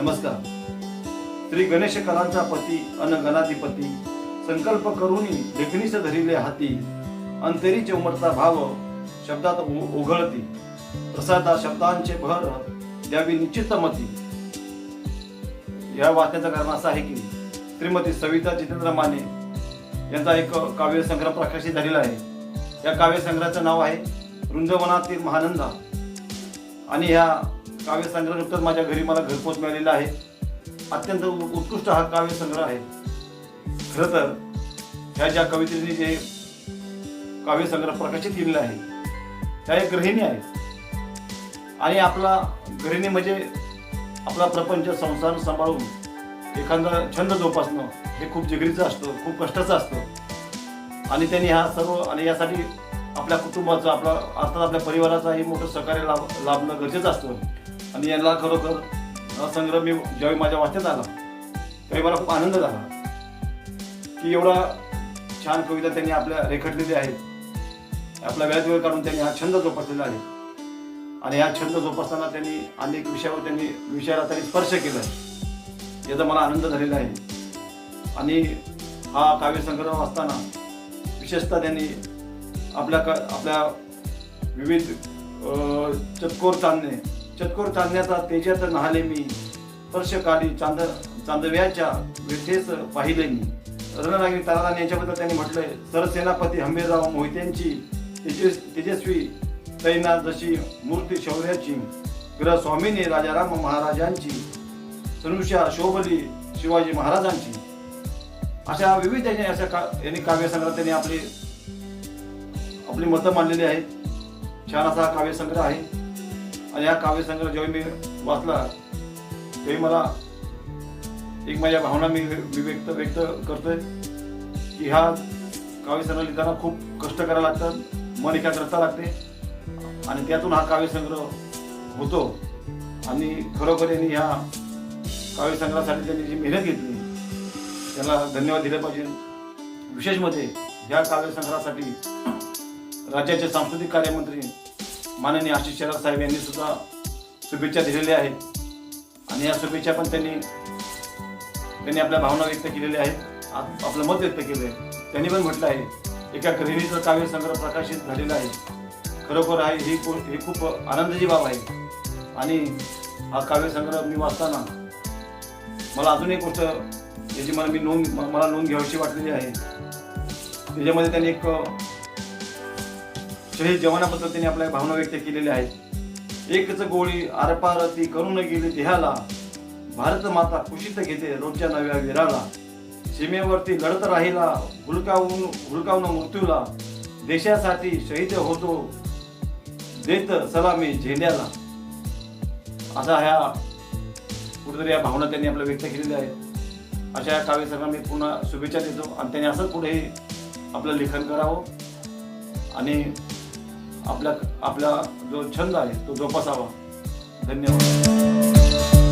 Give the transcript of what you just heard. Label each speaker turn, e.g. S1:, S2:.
S1: नमस्कार. श्री गणेश कलांचा पती अन गणाधिपती संकल्प करूनी लेखनीस धरिले हाती अंतरी उमटता भाव शब्दात उघळती. प्रसादा शब्दांचे भर द्यावी निश्चित मती. या वाक्याचं कारण असं आहे की श्रीमती सविता जितेंद्र माने यांचा एक काव्यसंग्रह प्रकाशित झालेला आहे. या काव्यसंग्रहाचं नाव आहे वृंदवनातील महानंदा. आणि ह्या काव्यसंग्रह नुकतंच माझ्या घरी मला घरपोच मिळालेला आहे. अत्यंत उत्कृष्ट हा काव्यसंग्रह आहे. खरं तर ह्या ज्या कवितेने जे काव्यसंग्रह प्रकाशित केलेला आहे त्या एक गृहिणी आहेत आणि आपला गृहिणी म्हणजे आपला प्रपंच संसार सांभाळून एखादा छंद जोपासणं हे खूप जिगरीचं असतं खूप कष्टाचं असतं. आणि त्यांनी हा सर्व आणि यासाठी आपल्या कुटुंबाचं आपला अर्थात आपल्या परिवाराचाही मोठं सहकार्य लाभ लाभणं गरजेचं असतं. आणि यांना खरोखर हा संग्रह मी ज्यावेळी माझ्या वाचण्यात आला त्यावेळी मला खूप आनंद झाला. की एवढा छान कविता त्यांनी आपल्या रेखटलेली आहेत. आपला व्याज वेळ काढून त्यांनी हा छंद जोपासलेला आहे. आणि हा छंद जोपासताना त्यांनी अनेक विषयावर त्यांनी विषयाला त्यांनी स्पर्श केला आहे. याचा मला आनंद झालेला आहे. आणि हा काव्यसंग्रह वाचताना विशेषतः त्यांनी आपल्या क आपल्या विविध चतकोर चांदणे चतकोर चांदण्याचा तेजात नहाले मी. स्पर्शकाली चांद चांदव्याच्या विठेस पाहिले मी. रणरागी तारादान यांच्याबद्दल त्यांनी म्हटलंय सरसेनापती हंबीरराव मोहित्यांची तेजस तेजस्वी सैना जशी मूर्ती शौर्याची ग्रहस्वामीने राजाराम महाराजांची सनुषा शोभली शिवाजी महाराजांची. अशा विविध यांनी अशा का यांनी काव्यसंग्रह त्यांनी आपली आपली मतं मांडलेली आहेत. छान असा काव्यसंग्रह आहे. आणि हा काव्यसंग्रह जेव्हा मी वाचला तेव्हा मला एक माझ्या भावना मी मी व्यक्त व्यक्त करतोय की हा काव्यसंग्रह लिहिताना खूप कष्ट करायला लागतात मन एकाग्रता लागते आणि त्यातून हा काव्यसंग्रह होतो. आणि खरोखर यांनी ह्या काव्यसंग्रहासाठी त्यांनी जी मेहनत घेतली त्याला धन्यवाद दिले पाहिजे. विशेषमध्ये ह्या काव्यसंग्रहासाठी राज्याचे सांस्कृतिक कार्यमंत्री माननीय आशिष शेलार साहेब यांनी सुद्धा शुभेच्छा दिलेल्या आहेत. आणि या शुभेच्छा पण त्यांनी त्यांनी आपल्या भावना व्यक्त केलेल्या आहेत. आपलं मत व्यक्त केलं आहे. त्यांनी पण म्हटलं आहे एका गृहिणीचं काव्यसंग्रह प्रकाशित झालेला आहे. खरोखर आहे ही ही खूप आनंदाची बाब आहे. आणि हा काव्यसंग्रह मी वाचताना मला अजून एक गोष्ट याची मला मी नोंद मला नोंद घ्यावीशी वाटलेली आहे. त्याच्यामध्ये त्यांनी एक शहीद जवानाबद्दल त्यांनी आपल्या भावना व्यक्त केलेल्या आहेत. एकच गोळी आरपार ती करून गेली देहाला. भारत माता खुशीत घेते रोजच्या नव्या वीराला. सीमेवरती लढत राहिला हुलकावून हुलकावून मृत्यूला. देशासाठी शहीद होतो. देत सलामी झेंड्याला. असा ह्या कुठेतरी या भावना त्यांनी आपल्या व्यक्त केलेल्या आहेत. अशा या काव्यसंग्रहा मी पुन्हा शुभेच्छा देतो. आणि त्यांनी असंच पुढे आपलं लेखन करावं. आणि आपला आपला जो छंद आहे तो जोपासावा. धन्यवाद.